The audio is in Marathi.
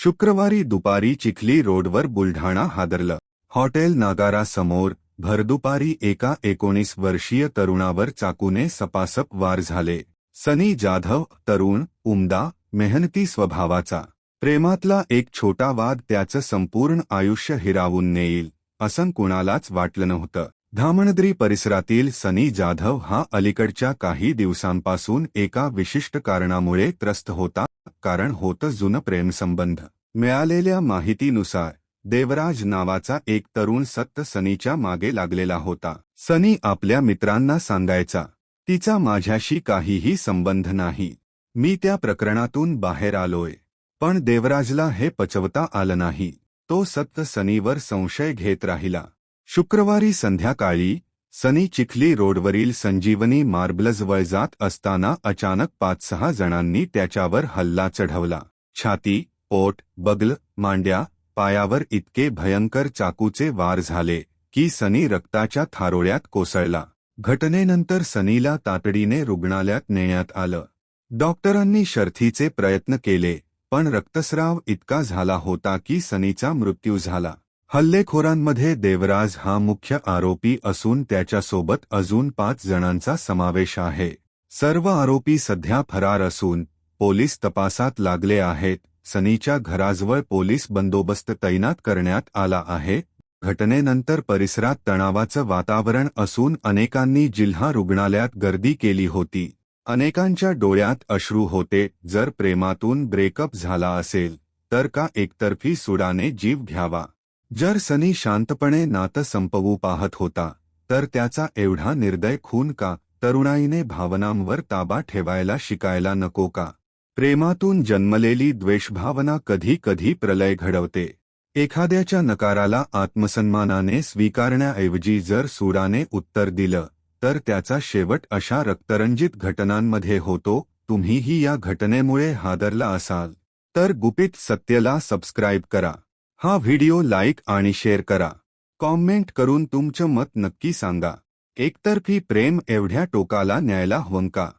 शुक्रवारी दुपारी चिखली रोडवर बुलढाणा हादरलं. हॉटेल नागारासमोर भरदुपारी एका एकोणीस वर्षीय तरुणावर चाकूने सपासप वार झाले. सनी जाधव तरुण उमदा मेहनती स्वभावाचा. प्रेमातला एक छोटा वाद त्याचं संपूर्ण आयुष्य हिरावून नेईल असं कुणालाच वाटलं नव्हतं. धामणद्री परिसरातील सनी जाधव हा अलीकडच्या काही दिवसांपासून एका विशिष्ट कारणामुळे त्रस्त होता कारण होतं जुनं प्रेमसंबंध. मिळालेल्या माहितीनुसार देवराज नावाचा एक तरुण सत्त सनीच्या मागे लागलेला होता. सनी आपल्या मित्रांना सांगायचा तिचा माझ्याशी काहीही संबंध नाही. मी त्या प्रकरणातून बाहेर आलोय. पण देवराजला हे पचवता आलं नाही. तो सत्त सनीवर संशय घेत राहिला. शुक्रवारी संध्याकाळी सनी चिखली रोडवरील संजीवनी मार्बलजवळ जात असताना अचानक पाच सहा जणांनी त्याच्यावर हल्ला चढवला. छाती पोट बगल मांड्या पायावर इतके भयंकर चाकूचे वार झाले की सनी रक्ताच्या थारोळ्यात कोसळला. घटनेनंतर सनीला तातडीने रुग्णालयात नेण्यात आलं. डॉक्टरांनी शर्थीचे प्रयत्न केले पण रक्तस्राव इतका झाला होता की सनीचा मृत्यू झाला. हल्लेखोरांमध्ये देवराज हा मुख्य आरोपी असून त्याच्यासोबत अजून पाच जणांचा समावेश आहे. सर्व आरोपी सध्या फरार असून पोलीस तपासात लागले आहेत. सनीच्या घराजवळ पोलीस बंदोबस्त तैनात करण्यात आला आहे. घटनेनंतर परिसरात तणावाचं वातावरण असून अनेकांनी जिल्हा रुग्णालयात गर्दी केली होती. अनेकांच्या डोळ्यात अश्रू होते. जर प्रेमातून ब्रेकअप झाला असेल तर का एकतर्फी सुडाने जीव घ्यावा? जर सनी शांतपणे नातं संपवू पाहत होता तर त्याचा एवढा निर्दय खून का? तरुणाईने भावनांवर ताबा ठेवायला शिकायला नको का? प्रेमातून जन्मलेली द्वेषभावना कधी कधी प्रलय घडवते. एखाद्याच्या नकाराला आत्मसन्मानाने स्वीकारण्याऐवजी जर सुडाने उत्तर दिलं तर त्याचा शेवट अशा रक्तरंजित घटनांमध्ये होतो तुम्हीही या घटनेमुळे हादरला असाल. तर गुपित सत्यला सबस्क्राईब करा. हा व्हिडिओ लाईक आणि शेअर करा. कॉमेंट करून तुमचं मत नक्की सांगा. एकतर्फी प्रेम एवढ्या टोकाला न्यायला हवं का?